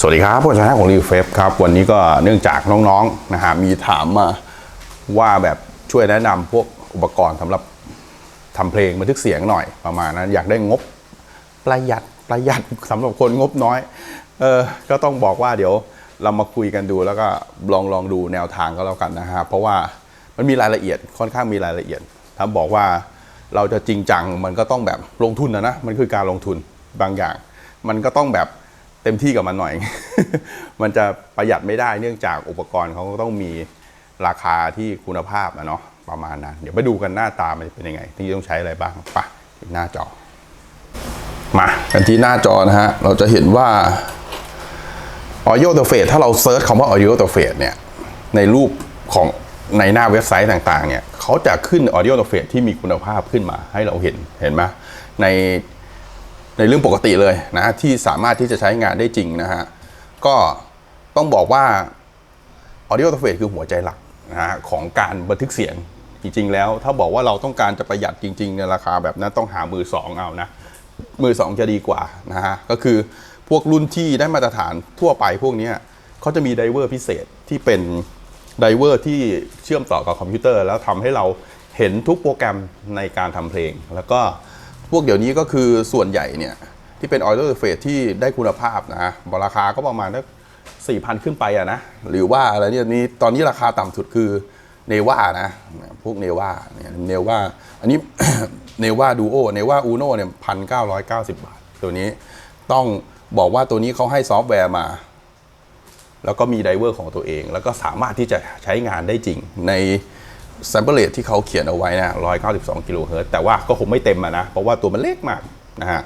สวัสดีครับผู้ชนะของรีเฟฟครับ วันนี้ก็เนื่องจากน้องๆนะฮะมีถามมาว่าแบบช่วยแนะนำพวกอุปกรณ์สำหรับทำเพลงบันทึกเสียงหน่อยประมาณนั้น อยากได้งบประหยัดประหยัดสำหรับคนงบน้อยเออก็ต้องบอกว่าเดี๋ยวเรามาคุยกันดูแล้วก็ลองลองดูแนวทางก็แล้วกันนะฮะเพราะว่ามันมีรายละเอียดค่อนข้างมีรายละเอียด ถ้าบอกว่าเราจะจริงจังมันก็ต้องแบบลงทุนนะนะมันคือการลงทุนบางอย่าง มันก็ต้องแบบ เต็มที่กับมันหน่อย มันจะประหยัดไม่ได้เนื่องจากอุปกรณ์เขาก็ต้องมีราคาที่คุณภาพนะเนาะประมาณนั้น เดี๋ยวไปดูกันหน้าตามันเป็นยังไง ที่ต้องใช้อะไรบ้างไปะหน้าจอ มากันที่หน้าจอนะฮะ เราจะเห็นว่า Audio Interface ถ้าเราเซิร์ชคำว่า Audio Interface เนี่ย ในรูปของในหน้าเว็บไซต์ต่างๆ เนี่ยเขาจะขึ้น Audio Interface ที่มีคุณภาพขึ้นมาให้เราเห็นเห็นไหมใน ในเรื่องปกติเลยนะที่สามารถที่จะใช้งานได้จริงนะฮะก็ต้องบอกว่า Audio Interface คือหัวใจหลักนะฮะของการบันทึกเสียงจริง ๆ แล้ว ถ้าบอกว่าเราต้องการจะประหยัดจริง ๆ ในราคาแบบนั้นต้องหามือสองเอานะมือสองจะดีกว่านะฮะก็คือพวกรุ่นที่ได้มาตรฐานทั่วไปพวกนี้เขาจะมีไดเวอร์พิเศษที่เป็นไดเวอร์ที่เชื่อมต่อกับคอมพิวเตอร์ แล้วทำให้เราเห็นทุกโปรแกรมในการทำเพลง แล้วก็ พวกเดี๋ยวนี้ก็คือส่วนใหญ่เนี่ยที่เป็น Audio Interface ที่ได้คุณภาพนะฮะราคาก็ประมาณสักสี่พันขึ้นไปอะนะหรือว่าอะไรเนี่ยนี่ตอนนี้ราคาต่ำสุดคือเนวานะพวกเนวาเนี่ยเนวาอันนี้เนวาดูโอเนวาอูโน่เนี่ยพันเก้าร้อยเก้าสิบบาท ตัวนี้ต้องบอกว่าตัวนี้เขาให้ซอฟต์แวร์มา แล้วก็มีไดเวอร์ของตัวเอง แล้วก็สามารถที่จะใช้งานได้จริงใน sample rate ที่เขาเขียนเอาไว้นะ192 กิโลเฮิรตซ์แต่ว่าก็คงไม่เต็มอะนะ เพราะว่าตัวมันเล็กมากนะฮะ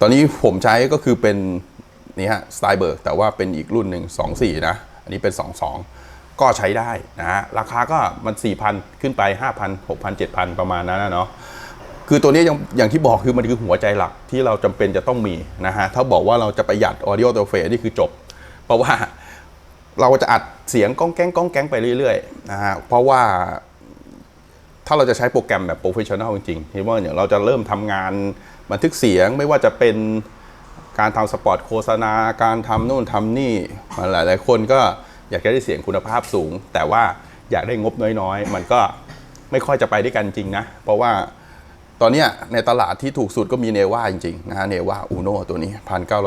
ตอนนี้ผมใช้ก็คือเป็นนี่ฮะสไตเบิร์กแต่ว่าเป็นอีกรุ่นหนึ่ง24 นะ อันนี้เป็น 22 ก็ใช้ได้นะฮะ ราคาก็มัน 4,000 ขึ้นไป 5,000 6,000 7,000 ประมาณนั้นนะเนาะคือตัวนี้ยังอย่างที่บอกคือมันคือหัวใจหลักที่เราจำเป็นจะต้องมีนะฮะ ถ้าบอกว่าเราจะประหยัด audio interface นี่คือจบ เพราะว่าเราจะอัดเสียงก้องแก้งก้องแก้งไปเรื่อยๆนะฮะเพราะว่า ถ้าเราจะใช้โปรแกรมแบบโปรเฟชชั่นอลจริงๆที่ว่าเนี่ยเราจะเริ่มทำงานบันทึกเสียงไม่ว่าจะเป็นการทำสปอตโฆษณา การทำนู่นทำนี่มันหลายคนก็อยากจะได้เสียงคุณภาพสูง แต่ว่าอยากได้งบน้อยๆ มันก็ไม่ค่อยจะไปด้วยกันจริงนะ เพราะว่าตอนนี้ในตลาดที่ถูกสุดก็มีเนว่าจริงๆนะฮะเนว่าอูโนตัวนี้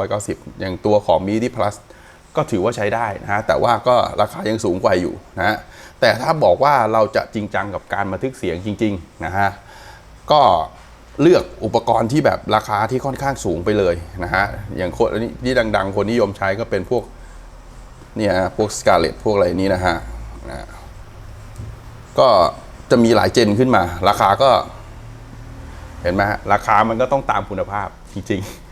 1,990 อย่างตัวของ MIDI Plus ก็ถือว่าใช้ได้นะฮะแต่ว่าก็ราคายังสูงกว่าอยู่นะฮะแต่ถ้าบอกว่าเราจะจริงจังกับการบันทึกเสียงจริงๆนะฮะก็เลือกอุปกรณ์ที่แบบราคาที่ค่อนข้างสูงไปเลยนะฮะอย่างคนอันนี้ที่ดัง ๆ คนนิยมใช้ก็เป็นพวกเนี่ยพวกสกาเลตพวกอะไรนี้นะฮะนะก็จะมีหลายเจนขึ้นมา ราคาก็ เห็นไหมฮะราคามันก็ต้องตามคุณภาพจริงๆ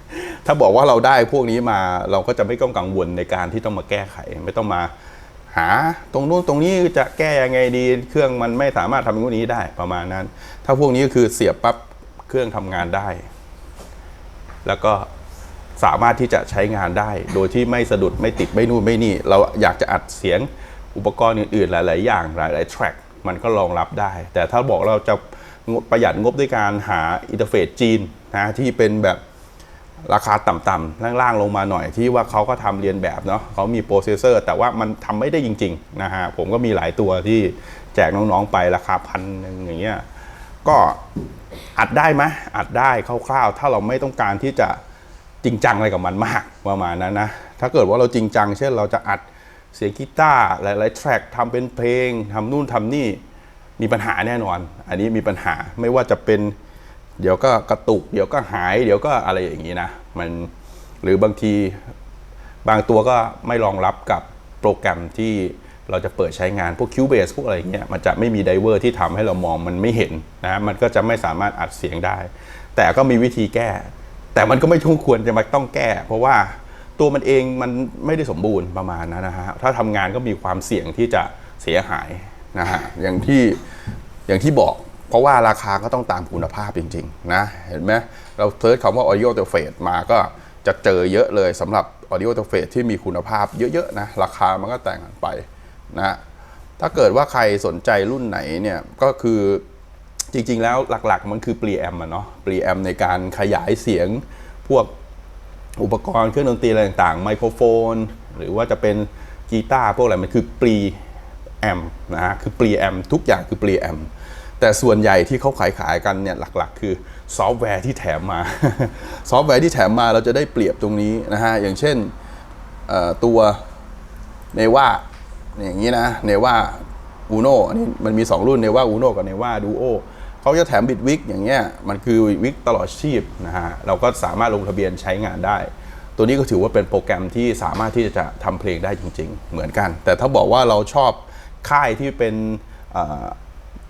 ถ้าบอกว่าเราได้พวกนี้มาเราก็จะไม่ต้องกังวลในการที่ต้องมาแก้ไข ไม่ต้องมาหาตรงนู้นตรงนี้จะแก้ยังไงดี เครื่องมันไม่สามารถทำอย่างนี้ได้ประมาณนั้น ถ้าพวกนี้ก็คือเสียบปั๊บเครื่องทำงานได้ แล้วก็สามารถที่จะใช้งานได้ โดยที่ไม่สะดุดไม่ติดไม่นู่นไม่นี่ เราอยากจะอัดเสียงอุปกรณ์อื่นๆ หลาย ๆ อย่างหลาย ๆ แทร็กมันก็รองรับได้ แต่ถ้าบอกเราจะประหยัดงบด้วยการหาอินเทอร์เฟซจีนนะที่เป็นแบบ ราคาต่ำๆล่างๆลงมาหน่อยที่ว่าเขาก็ทำเรียนแบบเนาะเขามีโปรเซสเซอร์ แต่ว่ามันทำไม่ได้จริงๆนะฮะผมก็มีหลายตัวที่แจกน้องๆไปราคาพันหนึ่งอย่างเงี้ยก็อัดได้ไหมอัดได้คร่าวๆ ถ้าเราไม่ต้องการที่จะจริงจังอะไรกับมันมากประมาณนั้นนะ ถ้าเกิดว่าเราจริงจัง เช่นเราจะอัดเสียงกีตาร์หลายๆแทร็กทำเป็นเพลงทำนู่นทำนี่มีปัญหาแน่นอน อันนี้มีปัญหาไม่ว่าจะเป็น เดี๋ยวก็กระตุก เดี๋ยวก็หาย เดี๋ยวก็อะไรอย่างนี้นะ มันหรือบางทีบางตัวก็ไม่รองรับกับโปรแกรมที่เราจะเปิดใช้งานพวก Cubase พวกอะไรเงี้ยมันจะไม่มีไดเวอร์ที่ทำให้เรามองมันไม่เห็นนะมันก็จะไม่สามารถอัดเสียงได้ แต่ก็มีวิธีแก้ แต่มันก็ไม่ทุ่งควรจะมาต้องแก้ เพราะว่าตัวมันเองมันไม่ได้สมบูรณ์ประมาณนั้นนะฮะถ้าทำงานก็มีความเสี่ยงที่จะเสียหายนะฮะอย่างที่อย่างที่บอก เพราะว่าราคาก็ต้องตามคุณภาพจริงๆนะเห็นไหมเราเซิร์ชคำว่า audio interface มาก็จะเจอเยอะเลยสำหรับ audio interface ที่มีคุณภาพเยอะๆนะราคามันก็แต่งกันไปนะถ้าเกิดว่าใครสนใจรุ่นไหนเนี่ยก็คือจริงๆแล้วหลักๆมันคือปรีแอมอะเนาะปรีแอมในการขยายเสียงพวกอุปกรณ์เครื่องดนตรีอะไรต่างๆ ไมโครโฟน หรือว่าจะเป็นกีตาร์พวกอะไรมันคือปรีแอมนะฮะคือปรีแอมทุกอย่างคือปรีแอม แต่ส่วนใหญ่ที่เขาขายขายกันเนี่ยหลักๆ คือซอฟต์แวร์ที่แถมมา ซอฟต์แวร์ที่แถมมาเราจะได้เปรียบตรงนี้นะฮะ อย่างเช่นตัวเนว่าอย่างนี้นะเนว่าอูโนอันนี้มันมี 2 รุ่นเนว่าอูโนกับเนว่าดูโอเขาจะแถมบิดวิกอย่างเงี้ยมันคือวิกตลอดชีพนะฮะเราก็สามารถลงทะเบียนใช้งานได้ ตัวนี้ก็ถือว่าเป็นโปรแกรมที่สามารถที่จะทำเพลงได้จริง ๆ เหมือนกัน แต่ถ้าบอกว่าเราชอบค่ายที่เป็น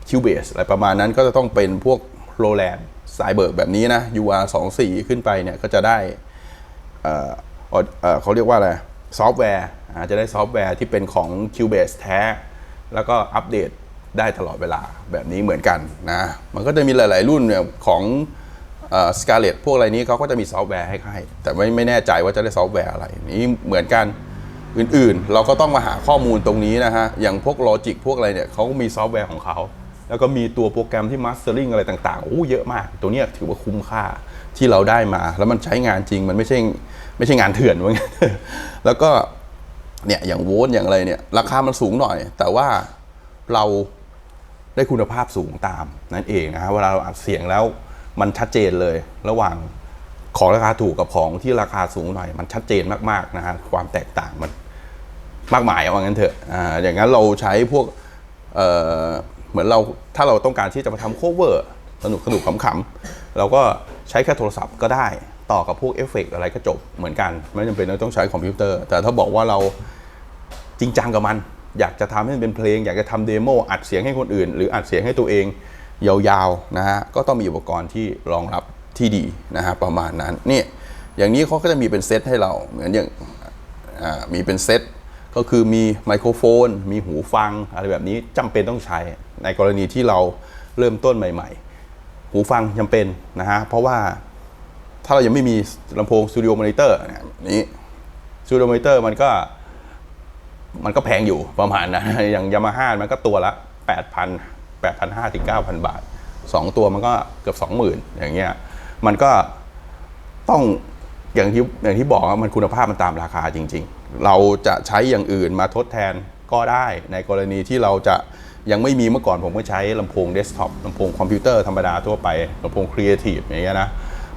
คิวเบสอะไรประมาณนั้นก็จะต้องเป็นพวกโรแลนด์สายเบิร์กแบบนี้นะ UR 2 4ขึ้นไปเนี่ยก็จะได้เเขาเรียกว่าอะไรซอฟต์แวร์จะได้ซอฟต์แวร์ที่เป็นของ Cubase แท้ แล้วก็อัปเดตได้ตลอดเวลาแบบนี้เหมือนกันนะ มันก็จะมีหลาย ๆ รุ่นเนี่ยของสกาเลตพวกอะไรนี้เขาก็จะมีซอฟต์แวร์ให้ให้ แต่ไม่ไม่แน่ใจว่าจะได้ซอฟต์แวร์อะไรนี้เหมือนกันอื่น ๆ เราก็ต้องมาหาข้อมูลตรงนี้นะฮะ อย่างพวก Logic พวกอะไรเนี่ยเขาก็มีซอฟต์แวร์ของเขา แล้วก็มีตัวโปรแกรมที่ mastering อะไรต่างๆโอ้เยอะมาก ตัวเนี้ยถือว่าคุ้มค่าที่เราได้มา แล้วมันใช้งานจริงมันไม่ใช่ไม่ใช่งานเถื่อนว่างั้นแล้วก็เนี่ยอย่างโวลต์อย่างอะไรเนี่ย ราคามันสูงหน่อย แต่ว่าเราได้คุณภาพสูงตามนั่นเองนะฮะเวลาเราอัดเสียงแล้วมันชัดเจนเลย ระหว่างของราคาถูกกับของที่ราคาสูงหน่อย มันชัดเจนมากๆนะฮะความแตกต่างมันมากมายเอาว่างั้นเถอะอ่าอย่างนั้นเราใช้พวกเอ่อ เหมือนเราถ้าเราต้องการที่จะมาทำโคเวอร์สนุกสนุกขำๆเราก็ใช้แค่โทรศัพท์ก็ได้ต่อกับพวกเอฟเฟกต์อะไรก็จบเหมือนกัน ไม่จำเป็นต้องใช้คอมพิวเตอร์ แต่ถ้าบอกว่าเราจริงจังกับมัน อยากจะทำให้มันเป็นเพลง อยากจะทำเดโมอัดเสียงให้คนอื่น หรืออัดเสียงให้ตัวเองยาวๆนะฮะก็ต้องมีอุปกรณ์ที่รองรับที่ดีนะฮะประมาณนั้นนี่อย่างนี้เขาก็จะมีเป็นเซตให้เราเหมือนอย่างมีเป็นเซตก็คือมีไมโครโฟน มีหูฟังอะไรแบบนี้จำเป็นต้องใช้ ในกรณีที่เราเริ่มต้นใหม่ ๆ หูฟังจำเป็นนะฮะเพราะว่าถ้าเรายังไม่มีลำโพงสตูดิโอมอนิเตอร์นี้สตูดิโอมอนิเตอร์มันก็ มันก็แพงอยู่ประมาณนะอย่างยามาฮ่ามันก็ตัวละ 8,000 8,500ถึง9,000 บาท 2 ตัวมันก็เกือบ 20,000 อย่างเงี้ยมันก็ต้องอย่างที่อย่างที่บอกว่ามันคุณภาพมันตามราคาจริง ๆ เราจะใช้อย่างอื่นมาทดแทนก็ได้ในกรณีที่เราจะ ยังไม่มีเมื่อก่อนผมก็ใช้ลำโพงเดสก์ท็อปลำโพงคอมพิวเตอร์ธรรมดาทั่วไปลำโพงครีเอทีฟอย่างเงี้ยนะ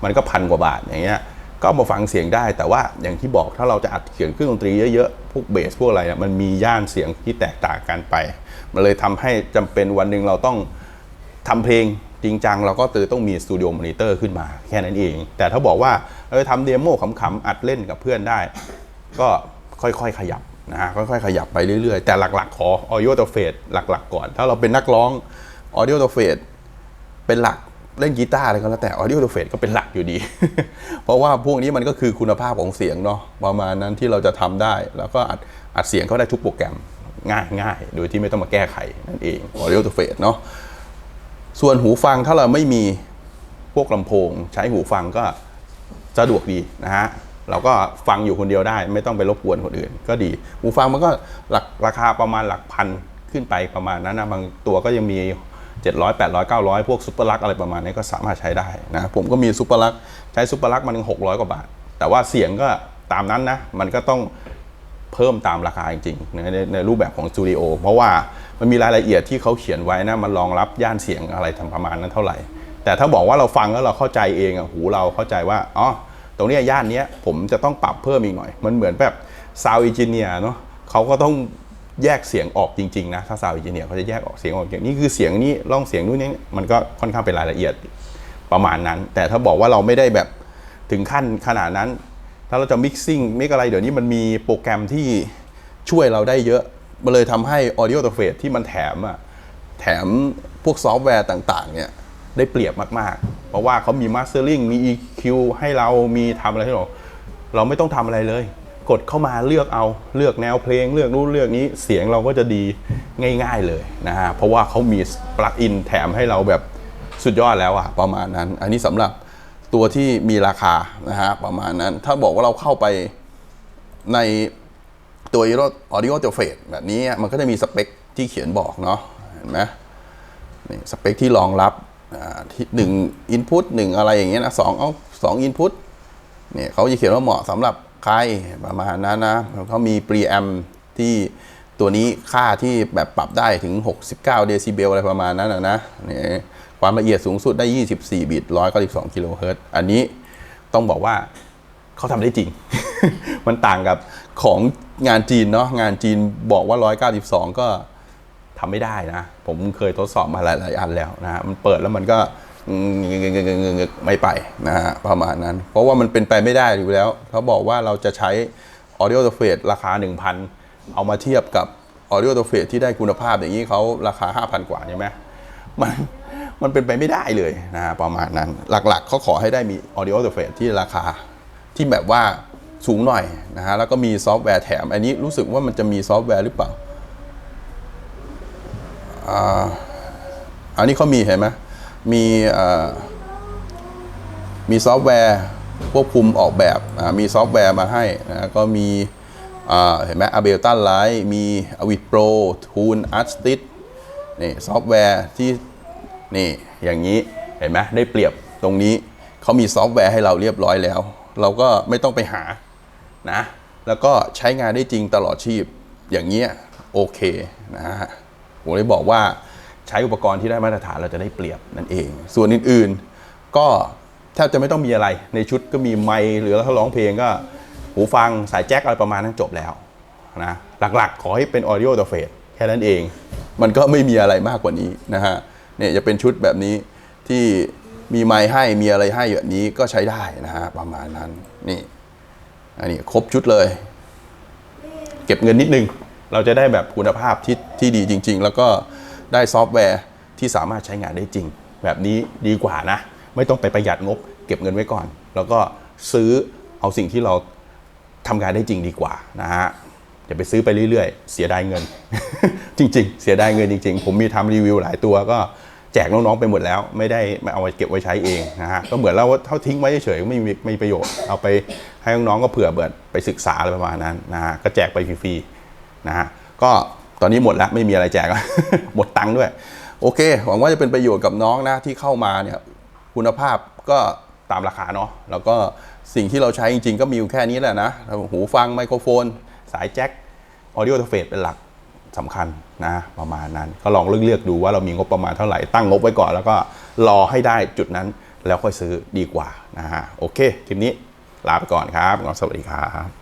มันก็พันกว่าบาทอย่างเงี้ยก็มาฟังเสียงได้ แต่ว่าอย่างที่บอกถ้าเราจะอัดเสียงเครื่องดนตรีเยอะๆพวกเบสพวกอะไรมันมีย่านเสียงที่แตกต่างกันไป มันเลยทำให้จำเป็นวันหนึ่งเราต้องทำเพลงจริงจังเราก็คือต้องมีสตูดิโอมอนิเตอร์ขึ้นมาแค่นั้นเอง แต่ถ้าบอกว่าเออทำเดโมขำๆอัดเล่นกับเพื่อนได้ ก็ค่อยๆขยับ นะฮะค่อยๆขยับไปเรื่อยๆ แต่หลักๆ ขอ Audio t o f a d e หลักๆ ก่อน ถ้าเราเป็นนักร้อง Audio t o f a d e เป็นหลักเล่นกีตาร์อะไรก็แล้วแต่ Audio t o f a d e ก็เป็นหลักอยู่ดี เพราะว่าพวกนี้มันก็คือคุณภาพของเสียงเนาะประมาณนั้นที่เราจะทำได้ แล้วก็อัดอัดเสียงเข้าได้ทุกโปรแกรมง่ายง่ายๆโดยที่ไม่ต้องมาแก้ไขนั่นเอง Audio t o f a d e เนาะส่วนหูฟังถ้าเราไม่มีพวกลำโพง ใช้หูฟังก็สะดวกดีนะฮะ เราก็ฟังอยู่คนเดียวได้ ไม่ต้องไปรบกวนคนอื่น ก็ดีหูฟังมันก็หลักราคาประมาณหลักพันขึ้นไปประมาณนั้นนะบางตัวก็ยังมี 700 800 900 พวกซุปเปอร์ลักอะไรประมาณนี้ก็สามารถใช้ได้นะผมก็มีซุปเปอร์ลักใช้ซุปเปอร์ลักมัน600กว่าบาท แต่ว่าเสียงก็ตามนั้นนะมันก็ต้องเพิ่มตามราคาจริงๆในในรูปแบบของสตูดิโอเพราะว่ามันมีรายละเอียดที่เขาเขียนไว้นะมันรองรับย่านเสียงอะไรทำประมาณนั้นเท่าไหร่ แต่ถ้าบอกว่าเราฟังแล้วเราเข้าใจเองอะหูเราเข้าใจว่าอ๋อ ตรงนี้ย่านนี้ผมจะต้องปรับเพิ่มอีกหน่อย มันเหมือนแบบซาวอิจิเนียเนาะเขาก็ต้องแยกเสียงออกจริงๆนะถ้าซาวอิจิเนียเขาจะแยกออกเสียงออกอย่างนี้คือเสียงนี้ร่องเสียงนู่นนี่มันก็ค่อนข้างเป็นรายละเอียดประมาณนั้น แต่ถ้าบอกว่าเราไม่ได้แบบถึงขั้นขนาดนั้น ถ้าเราจะ mixing มิกอะไรเดี๋ยวนี้มันมีโปรแกรมที่ช่วยเราได้เยอะมันเลยทำให้ audio interface ที่มันแถมอะแถมพวกซอฟต์แวร์ต่างๆเนี่ยได้เปรียบมากๆ เพราะว่าเขามี mastering มี EQ ให้เรามีทำอะไรให้เราเราไม่ต้องทำอะไรเลย กดเข้ามาเลือกเอาเลือกแนวเพลงเลือกนู้นเลือกนี้เสียงเราก็จะดีง่าย ๆเลยนะฮะเพราะว่าเขามีปลั๊กอินแถมให้เราแบบสุดยอดแล้วอะประมาณนั้น อันนี้สำหรับตัวที่มีราคานะฮะประมาณนั้น ถ้าบอกว่าเราเข้าไปในตัว audio interface แบบนี้มันก็จะมีสเปคที่เขียนบอกเนาะเห็นไหมนี่สเปคที่รองรับ หนึ่ง input หนึ่งอะไรอย่างเงี้ยนะสองเอาสอง input เนี่ยเขาจะเขียนว่าเหมาะสำหรับใครประมาณนั้นนะเขามี preamp ที่ตัวนี้ค่าที่แบบปรับได้ถึง 69 เดซิเบลอะไรประมาณนั้นนะนะนี่ยความละเอียดสูงสุดได้ 24 บิต 192 กิโลเฮิรตซ์อันนี้ต้องบอกว่าเขาทำได้จริง มันต่างกับของงานจีนเนาะงานจีนบอกว่า 192 ก็ ทำไม่ได้นะ ผมเคยทดสอบมาหลาย ๆ อันแล้วนะฮะมันเปิดแล้วมันก็ไม่ไปนะฮะประมาณนั้น เพราะว่ามันเป็นไปไม่ได้อยู่แล้ว เขาบอกว่าเราจะใช้ Audio Interface ราคา 1,000 เอามาเทียบกับ Audio Interface ที่ได้คุณภาพอย่างนี้เขาราคา 5,000 กว่าใช่ไหมมันมันเป็นไปไม่ได้เลยนะฮะประมาณนั้น หลัก ๆ เขาขอให้ได้มี Audio Interface ที่ราคาที่แบบว่าสูงหน่อยนะฮะแล้วก็มีซอฟต์แวร์แถม อันนี้รู้สึกว่ามันจะมีซอฟต์แวร์หรือเปล่า อันนี้เขามีเห็นไหมมีมีซอฟต์แวร์ควบคุมออกแบบมีซอฟต์แวร์มาให้นะก็มีเห็นไหม Ableton Live มี Avid Pro Tune Artist นี่ซอฟต์แวร์ที่นี่อย่างนี้เห็นไหมได้เปรียบตรงนี้เขามีซอฟต์แวร์ให้เราเรียบร้อยแล้ว เราก็ไม่ต้องไปหานะแล้วก็ใช้งานได้จริงตลอดชีพอย่างเงี้ยโอเคนะฮะ ผมเลยบอกว่าใช้อุปกรณ์ที่ได้มาตรฐานเราจะได้เปรียบนั่นเอง ส่วนอื่นๆ ก็แทบจะไม่ต้องมีอะไรในชุดก็มีไมค์หรือถ้าร้องเพลงก็หูฟังสายแจ็คอะไรประมาณนั้นจบแล้วนะหลักๆ ขอให้เป็น audio interface แค่นั้นเอง มันก็ไม่มีอะไรมากกว่านี้นะฮะเนี่ยจะเป็นชุดแบบนี้ที่มีไมค์ให้มีอะไรให้แบบนี้ก็ใช้ได้นะฮะประมาณนั้นนี่อันนี้ครบชุดเลย เก็บเงินนิดนึง เราจะได้แบบคุณภาพที่ที่ดีจริง ๆ แล้วก็ได้ซอฟต์แวร์ที่สามารถใช้งานได้จริง แบบนี้ดีกว่านะ ไม่ต้องไปประหยัดงบ เก็บเงินไว้ก่อน แล้วก็ซื้อเอาสิ่งที่เราทำงานได้จริงดีกว่านะฮะอย่าไปซื้อไปเรื่อยๆ เสียดายเงิน จริง ๆ เสียดายเงินจริง ๆ ผมมีทำรีวิวหลายตัวก็แจกน้องๆไปหมดแล้ว ไม่ได้ไม่เอาไว้เก็บไว้ใช้เองนะฮะก็เหมือนเราเท่าทิ้งไว้เฉยๆไม่มีไม่มีประโยชน์เอาไปให้น้องๆก็เผื่อเบิดไปศึกษาอะไรประมาณนั้นนะฮะก็แจกไปฟรีๆ นะฮะก็ตอนนี้หมดแล้วไม่มีอะไรแจกแล้วหมดตังค์ด้วย โอเค หวังว่าจะเป็นประโยชน์กับน้องนะที่เข้ามาเนี่ยคุณภาพก็ตามราคาเนาะแล้วก็สิ่งที่เราใช้จริงๆ ก็มีอยู่แค่นี้แหละนะหูฟังไมโครโฟน สายแจ็ค Audio Interface เป็นหลักสำคัญนะประมาณนั้น ก็ลองเลือกๆดูว่าเรามีงบประมาณเท่าไหร่ตั้งงบไว้ก่อน แล้วก็รอให้ได้จุดนั้นแล้วค่อยซื้อดีกว่านะฮะโอเคคลิปนี้ลาไปก่อนครับสวัสดีครับ